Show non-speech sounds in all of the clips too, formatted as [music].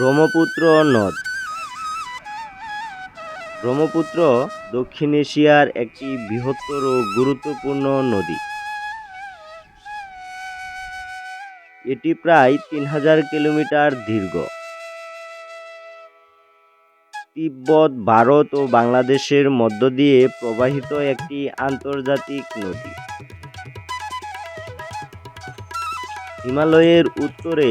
ব্রহ্মপুত্র নদ। ব্রহ্মপুত্র দক্ষিণ এশিয়ার একটি বৃহত্তর ও গুরুত্বপূর্ণ নদী। এটি প্রায় তিন হাজার কিলোমিটার দীর্ঘ। তিব্বত, ভারত ও বাংলাদেশের মধ্য দিয়ে প্রবাহিত একটি আন্তর্জাতিক নদী। হিমালয়ের উত্তরে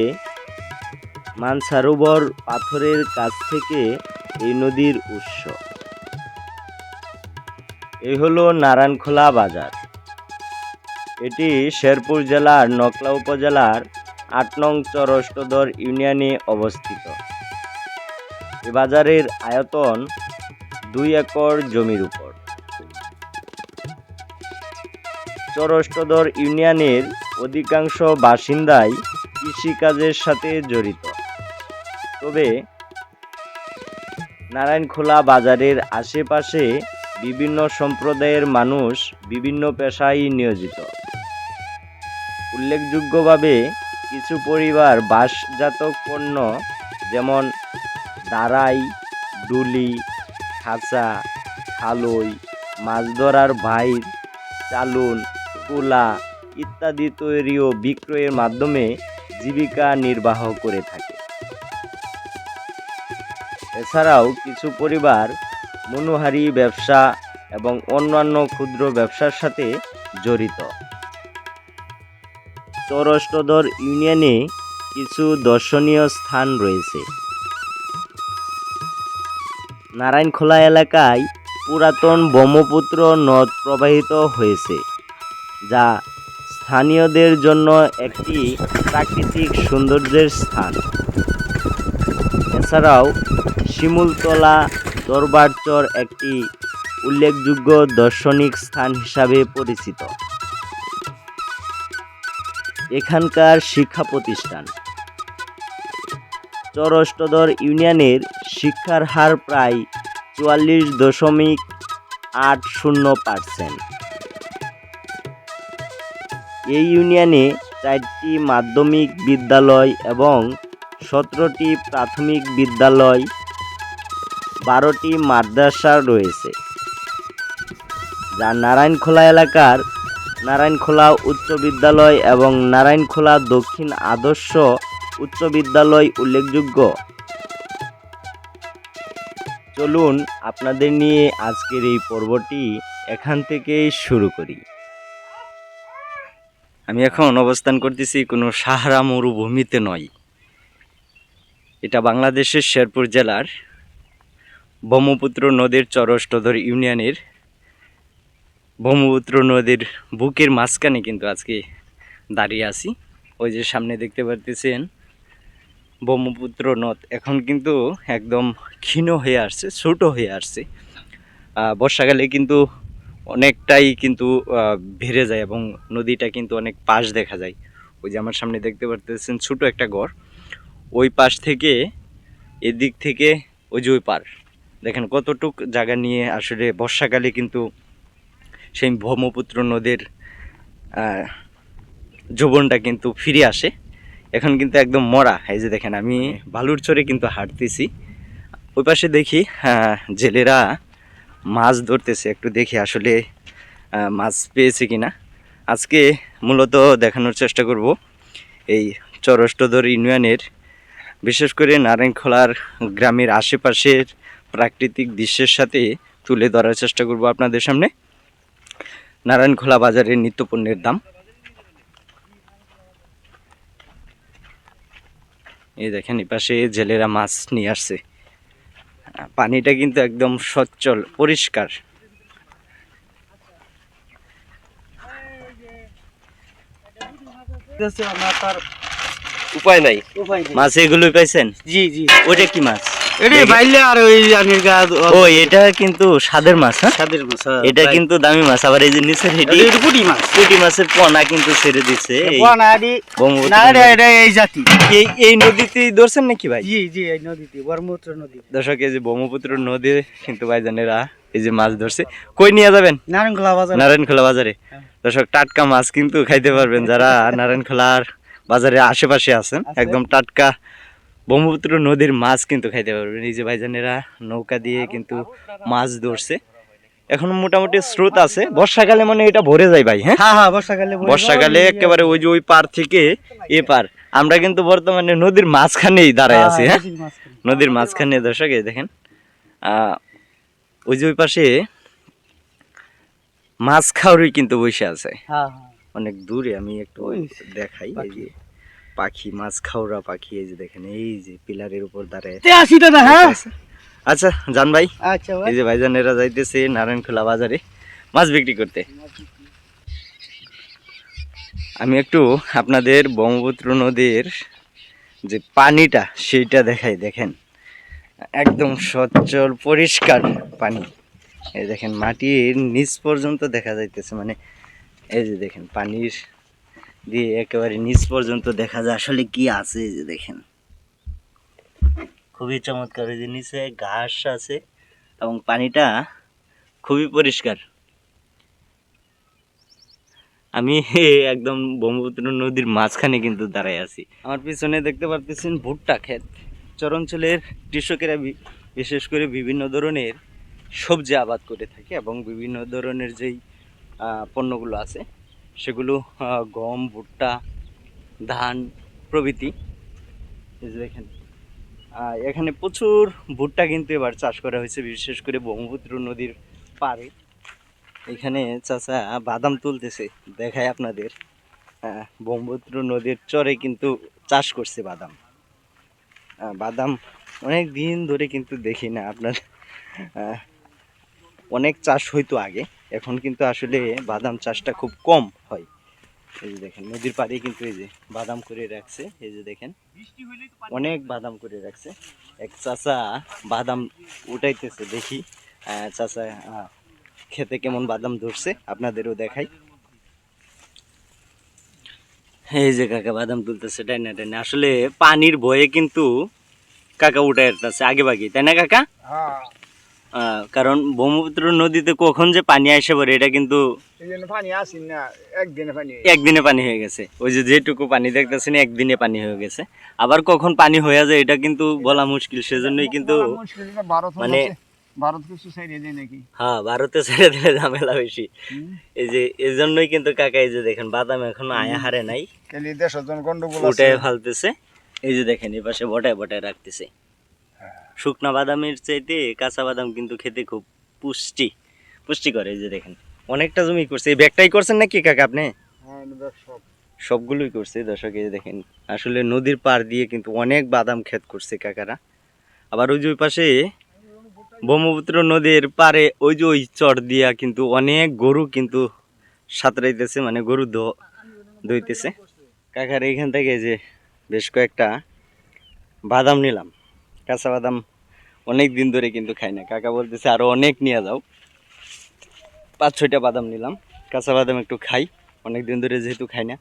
মানসারোবর পাথরের কাছ থেকে এই নদীর উৎস। এই হলো নারায়ণখোলা বাজার। এটি শেরপুর জেলার নকলা উপজেলার আট নং চরষ্টদর ইউনিয়নে অবস্থিত। এ বাজারের আয়তন দুই একর জমির উপর। চরষ্টদর ইউনিয়নের অধিকাংশ বাসিন্দাই কৃষিকাজের সাথে জড়িত। তবে নারায়ণখোলা বাজারের আশেপাশে বিভিন্ন সম্প্রদায়ের মানুষ বিভিন্ন পেশায় নিয়োজিত। উল্লেখযোগ্যভাবে কিছু পরিবার বাঁশজাত পণ্য যেমন দাঁড়াই ডুলি, খাঁচা খালই মাছ ধরার ভাইর, চালুন কুলা ইত্যাদি তৈরি ও বিক্রয়ের মাধ্যমে জীবিকা নির্বাহ করে থাকে। এছাড়াও কিছু পরিবার মনোহারি ব্যবসা এবং অন্যান্য ক্ষুদ্র ব্যবসার সাথে জড়িত। চরষ্টদর ইউনিয়নে কিছু দর্শনীয় স্থান রয়েছে। নারায়ণখোলা এলাকায় পুরাতন ব্রহ্মপুত্র নদ প্রবাহিত হয়েছে, যা স্থানীয়দের জন্য একটি প্রাকৃতিক সৌন্দর্যের স্থান। এছাড়াও শিমুলতলা দরবারচর একটি উল্লেখযোগ্য দর্শনিক স্থান হিসাবে পরিচিত। এখানকার শিক্ষা প্রতিষ্ঠান। চরষ্টদর ইউনিয়নের শিক্ষার হার প্রায় চুয়াল্লিশ দশমিক আট শূন্য পার্সেন্ট। এই ইউনিয়নে চারটি মাধ্যমিক বিদ্যালয় এবং সতেরোটি প্রাথমিক বিদ্যালয় বারোটি মাদ্রাসা রয়েছে। যা নারায়ণখোলা এলাকার নারায়ণখোলা উচ্চ বিদ্যালয় এবং নারায়ণখোলা দক্ষিণ আদর্শ উচ্চ বিদ্যালয় উল্লেখযোগ্য। চলুন আপনাদের নিয়ে আজকের এই পর্বটি এখান থেকেই শুরু করি। আমি এখন অবস্থান করতেছি কোনো সাহারা মরুভূমিতে নয়। এটা বাংলাদেশের শেরপুর জেলার ব্রহ্মপুত্র নদীর চরষ্টধর ইউনিয়নের ব্রহ্মপুত্র নদীর বুকের মাঝখানে কিন্তু আজকে দাঁড়িয়ে আছি। ওই যে সামনে দেখতে পারতেছেন ব্রহ্মপুত্র নদ। এখন কিন্তু একদম ক্ষীণ হয়ে আসছে, ছোট হয়ে আসছে। বর্ষাকালে কিন্তু অনেকটাই কিন্তু ভেড়ে যায় এবং নদীটা কিন্তু অনেক পাশ দেখা যায়। ওই যে আমার সামনে দেখতে পারতেছেন ছোট একটা গড়। ওই পাশ থেকে এদিক থেকে ওই যে ওই পার দেখেন কতটুক জায়গা নিয়ে আসলে বর্ষাকালে কিন্তু সেই ব্রহ্মপুত্র নদীর যৌবনটা কিন্তু ফিরে আসে। এখন কিন্তু একদম মরা। এই যে দেখেন, আমি বালুর চরে কিন্তু হাঁটতেছি। ওই পাশে দেখি জেলেরা মাছ ধরতেছে। একটু দেখি আসলে মাছ পেয়েছে কিনা। আজকে মূলত দেখানোর চেষ্টা করব এই চরষ্টদর ইউনিয়নের। বিশেষ করে নারায়ণখোলার গ্রামের আশেপাশের প্রাকৃতিক দৃশ্যের সাথে তুলে ধরার চেষ্টা করব আপনাদের সামনে। নারায়ণখোলা বাজারের নিত্যপণ্যের দাম। এই দেখেন এপাশে জেলেরা মাছ নিয়ে আসছে। পানিটা কিন্তু একদম সচ্ছল পরিষ্কার। আছে। আমরা তার উপায় নাই। মাছ এগুলো পাইছেন? জি জি। ওটা কি মাছ? এটি দেখি। বাইলে আর ওই আনির গা ও এটা কিন্তু স্বাদের মাছ হ্যাঁ? সাদের মাছ। এটা কিন্তু দামি মাছ আবার এই যে নিচের হেঁটে এটা একটু পুঁটি মাছ। পুঁটি মাছের পোনা কিন্তু ছেড়ে দিচ্ছে এই কোয়া না এটি ব্রহ্মপুত্র নদী। জাতি। এই এই নদীতেই ধরছেন নাকি ভাই? জি জি এই নদীতে ব্রহ্মপুত্র নদী দর্শক এই যে ব্রহ্মপুত্র নদী কিন্তু ভাইজানেরা এই যে মাছ ধরছে। কই নিয়ে যাবেন? নারায়ণখোলা বাজার। নারায়ণখোলা বাজারে। হ্যাঁ। দর্শক টাটকা মাছ কিন্তু খাইতে পারবেন যারা নারায়ণখোলার বাজারে আশেপাশে আছেন। একদম টাটকা ব্রহ্মপুত্র নদীর মাছ কিন্তু খাইতে পারবেন এই যে ভাইজানেরা নৌকা দিয়ে কিন্তু মাছ ধরছে। এখন মোটামুটি স্রোত আছে। বর্ষাকালে মানে এটা ভরে যায় ভাই হ্যাঁ? হ্যাঁ হ্যাঁ বর্ষাকালে বর্ষাকালে একেবারে ওই যে ওই পার থেকে এ পার। আমরা কিন্তু বর্তমানে নদীর মাঝখানেই দাঁড়ায় আছি হ্যাঁ? নদীর মাঝখানে। নদীর মাঝখানে দর্শক এই দেখেন। আহ, ওই যে ওই পাশে মাছ খাওয়ারই কিন্তু বসে আছে। হ্যাঁ হ্যাঁ। অনেক দূরে আমি একটু ওই দেখাই এই যে। পাখি মাছ খাওয়া পাখি এই যে দেখেন এই যে পিলারের উপর দাঁড়ায়। আসি দাদা হ্যাঁ? আচ্ছা জান ভাই আচ্ছা এই যে ভাইজানেরা যাইতেছে নারায়ণখোলা বাজারে মাছ বিক্রি করতে। আমি একটু আপনাদের ব্রহ্মপুত্র নদীর যে পানিটা সেইটা দেখাই দেখেন। একদম সচ্ছল পরিষ্কার পানি। এই দেখেন মাটির নিচ পর্যন্ত দেখা যাইতেছে মানে এই যে দেখেন পানির দিয়ে একেবারে নিচ পর্যন্ত দেখা যায় আসলে কি আছে যে দেখেন। খুবই চমৎকার যে নিচে ঘাস আছে এবং পানিটা খুবই পরিষ্কার। আমি [laughs] একদম ব্রহ্মপুত্র নদীর মাঝখানে কিন্তু দাঁড়ায় আছি। আমার পিছনে দেখতে পারতেছেন ভুট্টা ক্ষেত। চরাঞ্চলের কৃষকেরা বিশেষ করে বিভিন্ন ধরনের সবজি আবাদ করে থাকে এবং বিভিন্ন ধরনের যেই পণ্যগুলো আছে সেগুলো গম, ভুট্টা, ধান প্রভৃতি। এই দেখেন এখানে প্রচুর ভুট্টা কিন্তু এবার চাষ করা হয়েছে, বিশেষ করে ব্রহ্মপুত্র নদীর পাড়ে। এখানে চাচা বাদাম তুলতেছে দেখায় আপনাদের। ব্রহ্মপুত্র নদীর চরে কিন্তু চাষ করছে বাদাম। বাদাম অনেক দিন ধরে কিন্তু দেখি না আপনার অনেক চাষ হইতো আগে, এখন কিন্তু আসলে বাদাম চাষটা খুব কম হয়। এই যে দেখেন, নদীর পাড়ে কিন্তু এই যে বাদাম করে রাখছে, এই যে দেখেন, অনেক বাদাম করে রাখছে। এক চাচা বাদাম উঠাইতেছে, দেখি চাচা খেতে কেমন বাদাম ধরছে, আপনাদেরও দেখাই। এই যে কাকা বাদাম তুলতেছে টাইনা টাইনা আসলে পানির ভয়ে কিন্তু কাকা উঠে আসতেছে আগে বাকি তাই না কাকা? হ্যাঁ। কারণ ব্রহ্মপুত্র নদীতে কখন যে পানি আসে পড়ে এটা কিন্তু পানি আসি না একদিনে পানি একদিনে পানি হয়ে গেছে। ওই যে যেটুকু পানি দেখতেছেন একদিনে পানি হয়ে গেছে। আবার কখন পানি হয়ে যায় এটা কিন্তু বলা মুশকিল। সেজন্যই কিন্তু মানে- যাচ্ছে। ভারত কিছু সাইডে দেয় নাকি? হ্যাঁ ভারতে ছেড়ে দিলে ঝামেলা বেশি। এই যে এই জন্যই কিন্তু কাকা এই যে দেখেন বাদাম এখনও আয়া হারে নাই। খালি দেশের জন্য গন্ডগোল উঠে ফালতেছে। এই যে দেখেন এই পাশে বটায় বটায় রাখতেছে। শুকনা বাদামের চাইতে কাঁচা বাদাম কিন্তু খেতে খুব পুষ্টি পুষ্টি করে এই যে দেখেন। অনেকটা জমি করছে। এই ব্যাগটাই করছেন নাকি কাকা আপনি? হ্যাঁ সবগুলোই করছে দর্শক এই যে দেখেন আসলে নদীর পাড় দিয়ে কিন্তু অনেক বাদাম ক্ষেত করছে কাকারা। আবার ওই যে ওই পাশে ব্রহ্মপুত্র নদীর পাড়ে ওই যে ওই চর দিয়া কিন্তু অনেক গরু কিন্তু সাঁতরাইতেছে মানে গরু ধো ধুইতেছে কাকার এইখান থেকে যে বেশ কয়েকটা বাদাম নিলাম। কাঁচা বাদাম অনেক দিন ধরে কিন্তু খাই না। কাকা বলতেছে, আরও অনেক নিয়ে যাও। পাঁচ, ছয়টা বাদাম নিলাম। কাঁচা বাদাম একটু খাই। অনেক দিন ধরে যেহেতু খাই না।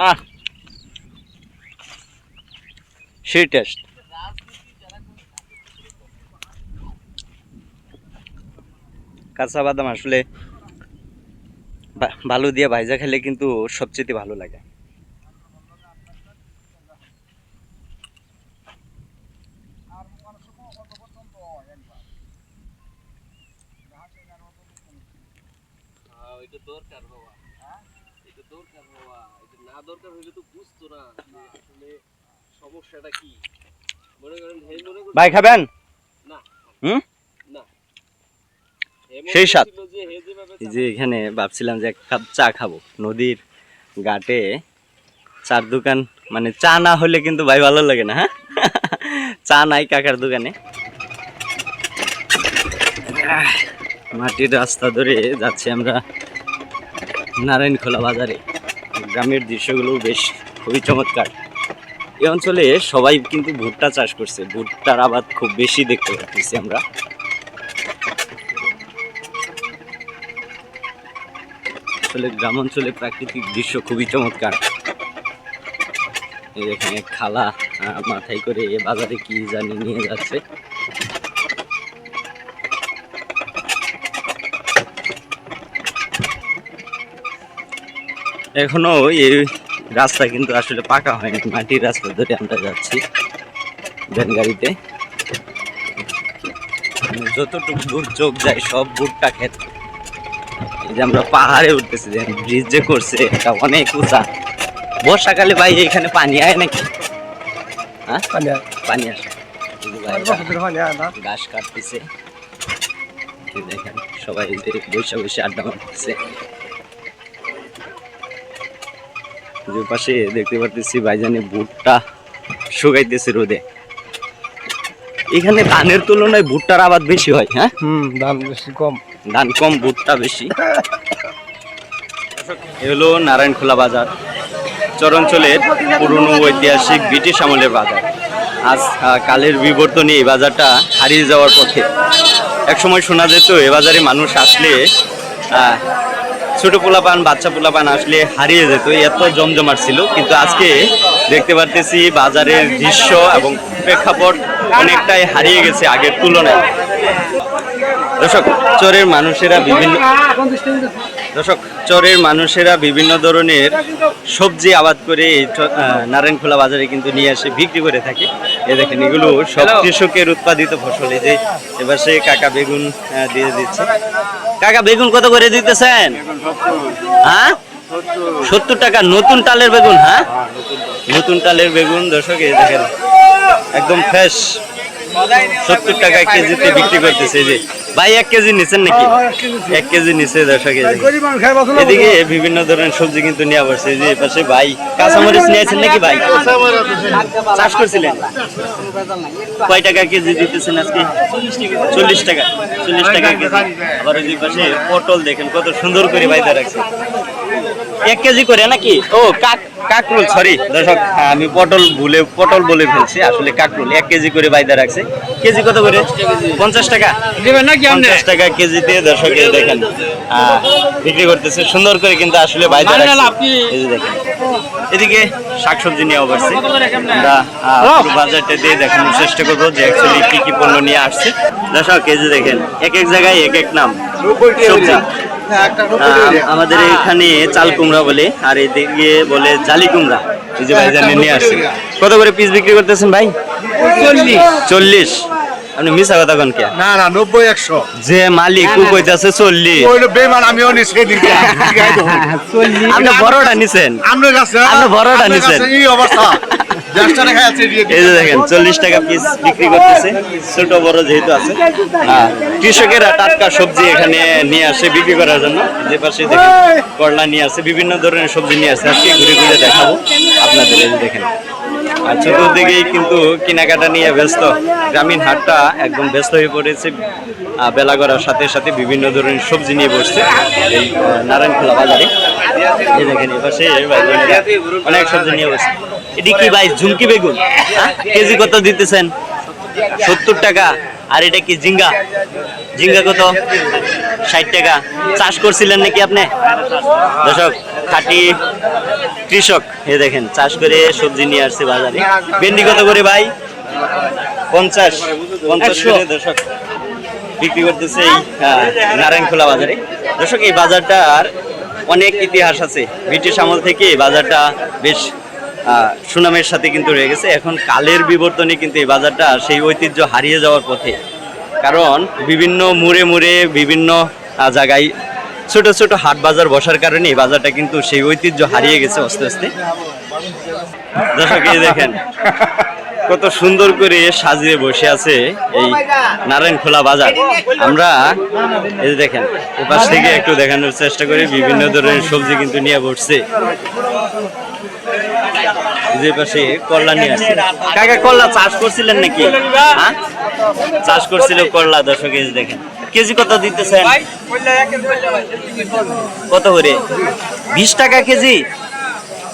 আহ! টেস্ট কাঁচা বাদাম আসলে ভালো দিয়ে ভাইজা খেলে কিন্তু সবচেয়ে ভালো লাগে। এটা দরকার বাবা। এটা দরকার বাবা। এটা না দরকার হইলে তো বুঝতো না। আসলে সমস্যাটা কি? মনে করেন ভাই খাবেন? না। সেই এই যে এখানে ভাবছিলাম যে এক কাপ চা খাব। নদীর ঘাটে চার দোকান মানে চা না হলে কিন্তু ভাই ভালো লাগে না হ্যাঁ? [laughs] চা নাই কাকার দোকানে। মাটির রাস্তা ধরে যাচ্ছি আমরা নারায়ণখোলা বাজারে। গ্রামের দৃশ্যগুলো বেশ খুবই চমৎকার। এই অঞ্চলে সবাই কিন্তু ভুট্টা চাষ করছে। ভুট্টার আবাদ খুব বেশি দেখতে পাচ্ছি আমরা। আসলে গ্রাম অঞ্চলে প্রাকৃতিক দৃশ্য খুবই চমৎকার। এক খালা মাথায় করে বাজারে কি জানি নিয়ে যাচ্ছে। এখনও এই রাস্তা কিন্তু আসলে পাকা হয়নি, মাটির রাস্তা ধরে আমরা যাচ্ছি ভ্যান গাড়িতে। যতটুকু দূর চোখ যায়, সব ভুট্টা ক্ষেত। এই যে আমরা পাহাড়ে উঠতেছি ব্রিজ যে করছে এটা অনেক উঁচা। বর্ষাকালে ভাই এখানে পানি আয় নাকি? হ্যাঁ? পানি আসে। ঘাস কাটতেছে। দেখেন সবাই বসে বসে আড্ডা মারতেছে। যে পাশে দেখতে পারতেছি ভাইজানে ভুট্টা শুকাইতেছে রোদে। এখানে ধানের তুলনায় ভুট্টার আবাদ বেশি হয় হ্যাঁ? হুম দাম বেশি কম। ধান কম, ভুট্টা বেশি। এ হলো নারায়ণখোলা বাজার। চরাঞ্চলের পুরনো ঐতিহাসিক ব্রিটিশ আমলের বাজার। আজ কালের বিবর্তনে এই বাজারটা হারিয়ে যাওয়ার পথে। একসময় শোনা যেত, এ বাজারে মানুষ আসলে ছোট পোলাপান, বাচ্চা পোলাপান আসলে হারিয়ে যেত। এত জমজমাট ছিল। কিন্তু আজকে দেখতে পারতেছি বাজারের দৃশ্য এবং প্রেক্ষাপট অনেকটাই হারিয়ে গেছে আগের তুলনায়। দর্শক চরের মানুষেরা বিভিন্ন দর্শক চরের মানুষেরা বিভিন্ন ধরনের সবজি আবাদ করে নারায়ণখোলা বাজারে কিন্তু নিয়ে আসে বিক্রি করে থাকে। এ দেখেন এগুলো সব কৃষকের উৎপাদিত ফসল। এই যে এবার সে কাকা বেগুন দিয়ে দিচ্ছে। কাকা বেগুন কত করে দিতেছেন? হ্যাঁ? সত্তর টাকা নতুন টালের বেগুন হ্যাঁ? নতুন টালের বেগুন দর্শক এই দেখেন একদম ফ্রেশ সত্তর টাকা কেজিতে বিক্রি করতেছে যে। ভাই এক কেজি নিছেন নাকি? এক কেজি। নিছে দর্শক এদিকে বিভিন্ন ধরনের সবজি কিন্তু নিয়ে আসছে যে পাশে ভাই কাঁচামরিচ নিয়েছেন নাকি ভাই? চাষ করছিলেন? কয় টাকা কেজি দিতেছেন আজকে? চল্লিশ টাকা চল্লিশ টাকা কেজি। আবার ওই পাশে পটল দেখেন কত সুন্দর করে বাইদা রাখছে। এক কেজি করে নাকি? ও কাক কাকরুল সরি দর্শক আমি পটল ভুলে পটল বলে ফেলছি। আসলে কাকরুল এক কেজি করে বাইদা রাখছে। কেজি কত করে? পঞ্চাশ টাকা? দেবেন নাকি পঞ্চাশ টাকা কেজিতে দর্শক এই দেখেন বিক্রি করতেছে। সুন্দর করে কিন্তু আসলে বাইরে রাখছে। দেখেন এদিকে শাকসবজি নিয়ে পারছি আমরা বাজারটা দিয়ে দেখানোর চেষ্টা করব যে অ্যাকচুয়ালি কি কি পণ্য নিয়ে আসছে। দর্শক কেজি দেখেন এক এক জায়গায় এক এক নাম। সবজি। আমাদের এখানে চাল কুমড়া বলে আর এদিকে বলে জালি কুমড়া। এই যে ভাই জানেন নিয়ে আসছে। কত করে পিস বিক্রি করতেছেন ভাই? চল্লিশ। আপনি মিশা কথা কন কে? না না নব্বই একশো। যে মালিক কু কইতাছে চল্লিশ। ওইটা বেমান আমিও নিছি [laughs] আপনি বড়টা নিছেন। আপনার কাছে আপনি বড়টা নিছেন। এই অবস্থা। এই যে দেখেন, চল্লিশ টাকা পিস বিক্রি করতেছে। ছোট, বড় যেহেতু আছে। কৃষকেরা টাটকা সবজি এখানে নিয়ে আসে বিক্রি করার জন্য। যে পাশে করলা নিয়ে আসে, বিভিন্ন ধরনের সবজি নিয়ে আসে। আজকে ঘুরে ঘুরে দেখাবো আপনাদের দেখেন। আর চতুর্দিকেই কিন্তু কেনাকাটা নিয়ে ব্যস্ত। গ্রামীণ হাটটা একদম ব্যস্ত হয়ে পড়েছে। বেলা করার সাথে সাথে বিভিন্ন ধরনের সবজি নিয়ে বসছে। এই নারায়ণখোলা বাজারে। দেখেন, এপাশে অনেক সবজি নিয়ে বসছে। এটি কি ভাই ঝুমকি বেগুন? হ্যাঁ? কেজি কত দিতেছেন? সত্তর টাকা। আর এটা কি জিঙ্গা জিঙ্গা কত? ষাট টাকা। চাষ করছিলেন নাকি আপনি? দর্শক খাটি কৃষক এ দেখেন চাষ করে সবজি নিয়ে আসছে বাজারে। ভেন্ডি কত করে ভাই? পঞ্চাশ। পঞ্চাশ করে দর্শক বিক্রি করতেছে এই নারায়ণখোলা বাজারে। দর্শক এই বাজারটার অনেক ইতিহাস আছে। ব্রিটিশ আমল থেকে বাজারটা বেশ সুনামের সাথে কিন্তু রয়ে গেছে। এখন কালের বিবর্তনে কিন্তু এই বাজারটা সেই ঐতিহ্য হারিয়ে যাওয়ার পথে। কারণ বিভিন্ন মুড়ে মুড়ে বিভিন্ন জায়গায় ছোট ছোট হাট বাজার বসার কারণে এই বাজারটা কিন্তু সেই ঐতিহ্য হারিয়ে গেছে আস্তে আস্তে। দেখেন, কত সুন্দর করে সাজিয়ে বসে আছে এই নারায়ণখোলা বাজার। আমরা, এই দেখেন, এপাশ থেকে একটু দেখানোর চেষ্টা করি। বিভিন্ন ধরনের সবজি কিন্তু নিয়ে বসছে। যে পাশে কাকা চাষ করছিলেন নাকি? হ্যাঁ? চাষ করছিল এই যে দেখেন। কেজি কত দিতেছেন? কত করে? বিশ টাকা কেজি?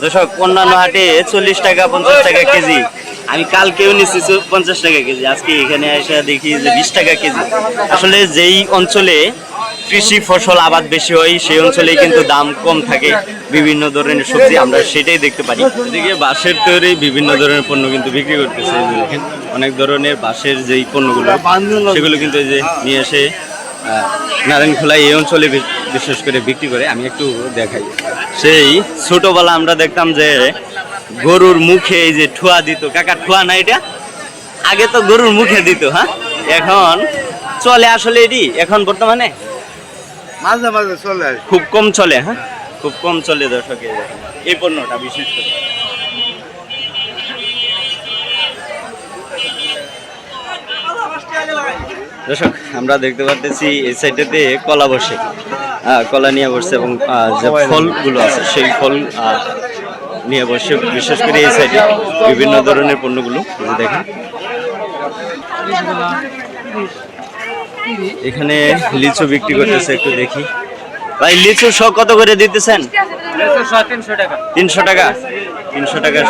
দর্শক, অন্যান্য হাটে চল্লিশ টাকা, পঞ্চাশ টাকা কেজি। আমি কালকেও নিচ্ছি পঞ্চাশ টাকা কেজি। আজকে এখানে এসে দেখি যে বিশ টাকা কেজি। আসলে যেই অঞ্চলে কৃষি ফসল আবাদ বেশি হয়, সেই অঞ্চলে কিন্তু দাম কম থাকে। বিভিন্ন ধরনের সবজি আমরা সেটাই দেখতে পারি। এদিকে বাঁশের তৈরি বিভিন্ন ধরনের পণ্য কিন্তু বিক্রি করতেছে অনেক ধরনের বাঁশের যেই পণ্যগুলো, সেগুলো কিন্তু এই যে নিয়ে এসে নারায়ণখোলা এই অঞ্চলে বিশেষ করে বিক্রি করে। আমি একটু দেখাই। সেই ছোটবেলা আমরা দেখতাম যে গরুর মুখে এই যে ঠুয়া দিত। কাকা, ঠুয়া না এটা? আগে তো গরুর মুখে দিত হ্যাঁ? এখন চলে আসলে এটি এখন বর্তমানে মাঝে মাঝে চলে খুব কম চলে হ্যাঁ? খুব কম চলে দর্শক এই পণ্যটা বিশেষ করে। দর্শক আমরা দেখতে পাচ্ছি এই সাইডেতে কলা বসে। কলা নিয়ে বসছে এবং যে ফলগুলো আছে সেই ফল নিয়ে বসে। বিশেষ করে এই সাইডে বিভিন্ন ধরনের পণ্যগুলো। দেখেন। এখানে লিচু বিক্রি করতেছে একটু দেখি। ভাই লিচু শ কত করে দিতেছেন? তিনশো টাকা। তিনশো টাকা?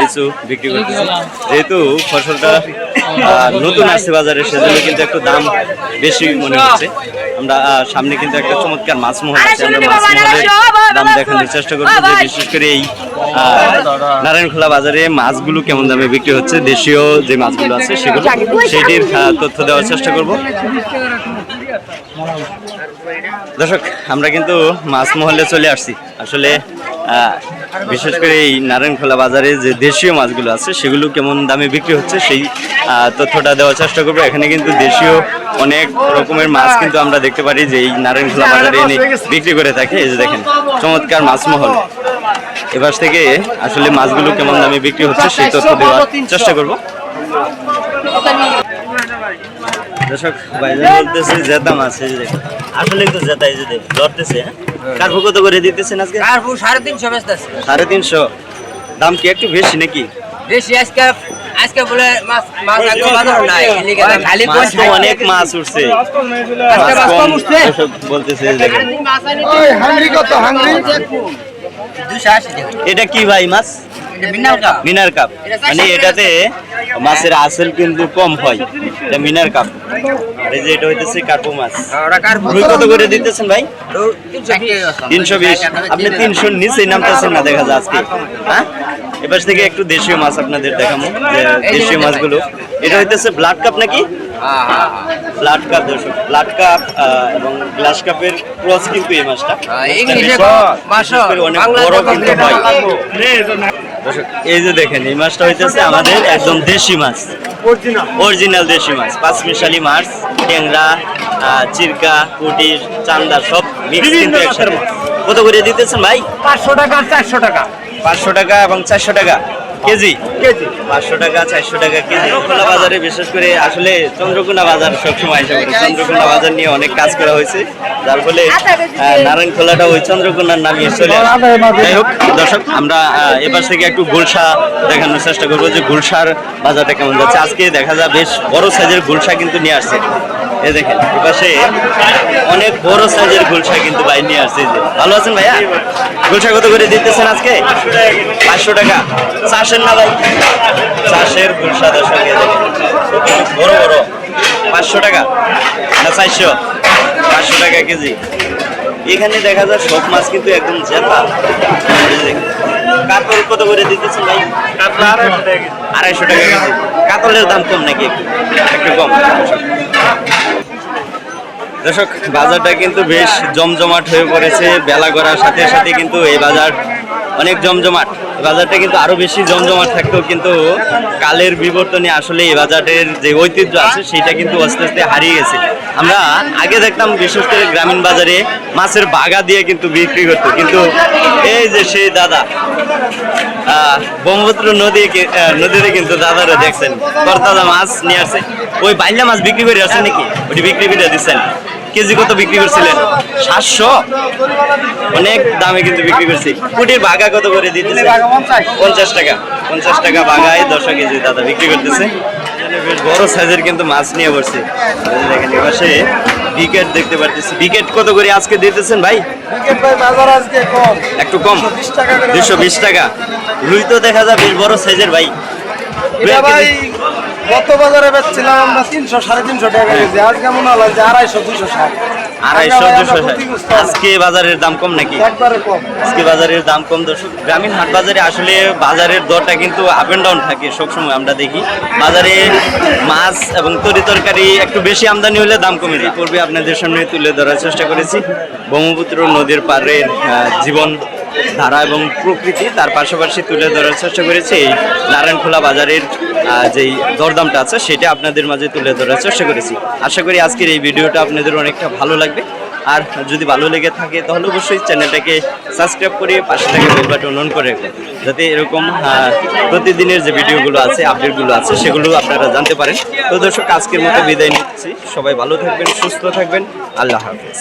লিচু বিক্রি করতেছে। যেহেতু ফসলটা নতুন আসছে বাজারে সেজন্য কিন্তু একটু দাম বেশি মনে হচ্ছে। আমরা সামনে কিন্তু একটা চমৎকার মাছ মহল আছে আমরা মাছ মহলের দাম দেখানোর চেষ্টা করব যে বিশেষ করে এই নারায়ণখোলা বাজারে মাছগুলো কেমন দামে বিক্রি হচ্ছে? দেশীয় যে মাছগুলো আছে সেগুলো সেটির তথ্য দেওয়ার চেষ্টা করব। দর্শক, আমরা কিন্তু মাছ মহলে চলে আসছি। আসলে বিশেষ করে এই নারায়ণখোলা বাজারে যে দেশীয় মাছগুলো আছে, সেগুলো কেমন দামে বিক্রি হচ্ছে সেই তথ্যটা দেওয়ার চেষ্টা করব। এখানে কিন্তু দেশীয় অনেক রকমের মাছ কিন্তু আমরা দেখতে পারি যে এই নারায়ণখোলা বাজারে এনে বিক্রি করে থাকে। এই যে দেখেন, চমৎকার মাছ মহল এবার থেকে আসলে মাছগুলো কেমন দামে বিক্রি হচ্ছে সেই তথ্য দেওয়ার চেষ্টা করব। দর্শক ভাইজান বলতেছে জেতা মাছ এই যে। আসলে তো জেতা এই যে দেখেন, ধরতেছে হ্যাঁ? কার্পু কত করে দিতেছেন আজকে? কার্পু সাড়ে তিনশো ব্যস্ত আছে। সাড়ে তিনশো। দাম কি একটু বেশি নাকি? বেশি আজকে আজকে বলে মাছ মাছ আগে বাজার নাই। খালি মাছ তো অনেক মাছ উঠছে। মাছ কম এসব বলতেছে দেখেন। হাঙ্গরি কত হাঙ্গরি? দুশো আশি টাকা। এটা কি ভাই মাছ? মিনার কাপ? মানে এটাতে মাছের আসল কিন্তু কম হয় এটা মিনার কাপ। আর এই যে এটা হইতেছে কার্পু মাছ। রুই কত করে দিতেছেন ভাই? তিনশো বিশ। আপনি তিনশোর নিচেই নামতেছেন না দেখা যায় আজকে। হ্যাঁ? এবার থেকে একটু দেশীয় মাছ আপনাদের দেখাবো দেশীয় মাছগুলো। এটা হইতেছে ব্লাড কাপ নাকি? হ্যাঁ হ্যাঁ ব্লাড কাপ দর্শক। ব্লাড কাপ এবং গ্লাস কাপের ক্রস কিন্তু এই মাছটা। হ্যাঁ, অনেক বড় কিন্তু হয়। এই যে দেখেন এই মাছটা হইতেছে আমাদের একদম দেশি মাছ। অরিজিনাল দেশি মাছ পাঁচমিশালি মাছ ট্যাংরা চিরকা কুটির চান্দা সব মিক্স কিন্তু একসাথে। কত করে দিতেছেন ভাই? পাঁচশো টাকা চারশো টাকা। পাঁচশো টাকা এবং চারশো টাকা। কেজি? কেজি। পাঁচশো টাকা চারশো টাকা কেজি। খোলা বাজারে বিশেষ করে আসলে চন্দ্রকোনা বাজার সবসময় চন্দ্রকোনা বাজার নিয়ে অনেক কাজ করা হয়েছে। যার ফলে নারায়ণ খোলাটা ওই চন্দ্রকোনার নামে চলে যাই হোক দর্শক আমরা এপাশ থেকে একটু গুলশা দেখানোর চেষ্টা করব যে গুলশার বাজারটা কেমন যাচ্ছে। আজকে দেখা যায় বেশ বড় সাইজের গুলশা কিন্তু নিয়ে আসছে। এই দেখেন এপাশে অনেক বড় সাইজের গুলশা কিন্তু ভাই নিয়ে আসছে। যে। ভালো আছেন ভাইয়া? গুলশা কত করে দিতেছেন আজকে? পাঁচশো টাকা। চাষের না ভাই? চাষের গুলশা দর্শক বড় বড়। পাঁচশো টাকা না চারশো? পাঁচশো টাকা কেজি। এখানে দেখা যায় সব মাছ কিন্তু একদম জেতা যে কাতল কত করে দিতেছেন ভাই? কাতল আড়াইশো টাকা কেজি। কাতলের দাম কম নাকি একটু কম। দর্শক বাজারটা কিন্তু বেশ জমজমাট হয়ে পড়েছে। বেলা করার সাথে সাথে কিন্তু এই বাজার অনেক জমজমাট। বাজারটা কিন্তু আরও বেশি জমজমাট থাকতো কিন্তু কালের বিবর্তনে আসলে এই বাজারের যে ঐতিহ্য আছে, সেটা কিন্তু আস্তে আস্তে হারিয়ে গেছে। আমরা আগে দেখতাম বিশেষ করে গ্রামীণ বাজারে মাছের বাগা দিয়ে কিন্তু বিক্রি করতো। কিন্তু এই যে সেই দাদা ব্রহ্মপুত্র নদী নদীতে কিন্তু দাদারা দেখছেন করতাজা মাছ নিয়ে আসছে। ওই বাইলা মাছ বিক্রি করে আসছেন নাকি? ওটি বিক্রি করে দিচ্ছেন। কেজি কত বিক্রি করছিলেন? সাতশো? অনেক দামে কিন্তু বিক্রি করছি। কুটির বাগা কত করে দিতেছে? পঞ্চাশ টাকা। পঞ্চাশ টাকা বাগায় দশ কেজি দাদা বিক্রি করতেছে। বেশ বড় সাইজের কিন্তু মাছ নিয়ে যে দেখেন এপাশে বিকেট দেখতে পারতেছি। বিকেট কত করে আজকে দিতেছেন ভাই? একটু কম? দুশো বিশ টাকা রুই তো দেখা যায় বেশ বড় সাইজের ভাই। গত বাজারে বেচছিলাম আমরা তিনশো সাড়ে তিনশো টাকা কেজি। আজকে মনে হলো যে আড়াইশো দুশো ষাট। আড়াইশো দুশো আজকে বাজারের দাম কম নাকি? একবারে কম। আজকে বাজারের দাম কম দর্শক গ্রামীণ হাট বাজারে আসলে বাজারের দরটা কিন্তু আপ এন্ড ডাউন থাকে সবসময় আমরা দেখি। বাজারে মাছ এবং তরি তরকারি একটু বেশি আমদানি হলে দাম কমে যায়। পূর্বে আপনাদের সামনে তুলে ধরার চেষ্টা করেছি। ব্রহ্মপুত্র নদীর পাড়ের জীবন ধারা এবং প্রকৃতি তার পাশাপাশি তুলে ধরার চেষ্টা করেছি। এই নারায়ণখোলা বাজারের যেই দরদামটা আছে, সেটা আপনাদের মাঝে তুলে ধরার চেষ্টা করেছি। আশা করি আজকের এই ভিডিওটা আপনাদের অনেকটা ভালো লাগবে। আর যদি ভালো লেগে থাকে, তাহলে অবশ্যই চ্যানেলটাকে সাবস্ক্রাইব করে পাশে থেকে বেল অন করে রাখবেন। যাতে এরকম প্রতিদিনের যে ভিডিওগুলো আছে, আপডেটগুলো আছে সেগুলো আপনারা জানতে পারেন। তো দর্শক, আজকের মতো বিদায় নিচ্ছি। সবাই ভালো থাকবেন, সুস্থ থাকবেন। আল্লাহ হাফেজ।